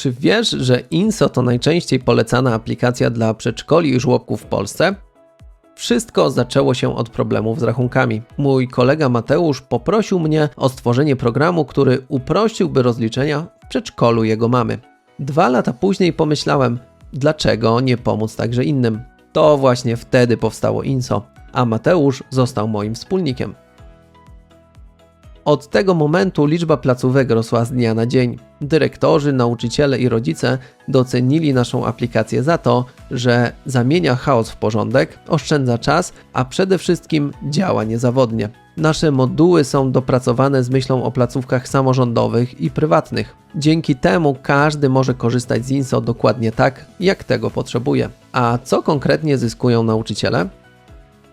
Czy wiesz, że INSO to najczęściej polecana aplikacja dla przedszkoli i żłobków w Polsce? Wszystko zaczęło się od problemów z rachunkami. Mój kolega Mateusz poprosił mnie o stworzenie programu, który uprościłby rozliczenia w przedszkolu jego mamy. Dwa lata później pomyślałem, dlaczego nie pomóc także innym. To właśnie wtedy powstało INSO, a Mateusz został moim wspólnikiem. Od tego momentu liczba placówek rosła z dnia na dzień. Dyrektorzy, nauczyciele i rodzice docenili naszą aplikację za to, że zamienia chaos w porządek, oszczędza czas, a przede wszystkim działa niezawodnie. Nasze moduły są dopracowane z myślą o placówkach samorządowych i prywatnych. Dzięki temu każdy może korzystać z INSO dokładnie tak, jak tego potrzebuje. A co konkretnie zyskują nauczyciele?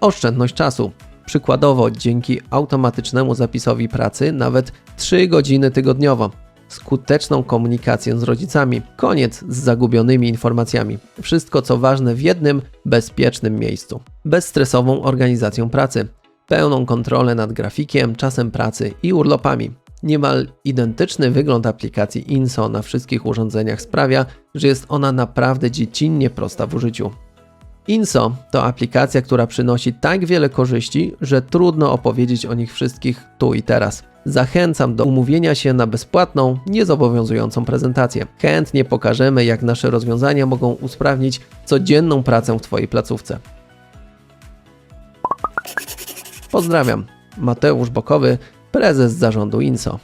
Oszczędność czasu. Przykładowo, dzięki automatycznemu zapisowi pracy nawet 3 godziny tygodniowo. Skuteczną komunikację z rodzicami. Koniec z zagubionymi informacjami. Wszystko co ważne w jednym, bezpiecznym miejscu. Bezstresową organizacją pracy. Pełną kontrolę nad grafikiem, czasem pracy i urlopami. Niemal identyczny wygląd aplikacji INSO na wszystkich urządzeniach sprawia, że jest ona naprawdę dziecinnie prosta w użyciu. INSO to aplikacja, która przynosi tak wiele korzyści, że trudno opowiedzieć o nich wszystkich tu i teraz. Zachęcam do umówienia się na bezpłatną, niezobowiązującą prezentację. Chętnie pokażemy, jak nasze rozwiązania mogą usprawnić codzienną pracę w Twojej placówce. Pozdrawiam. Mateusz Bokowy, prezes zarządu INSO.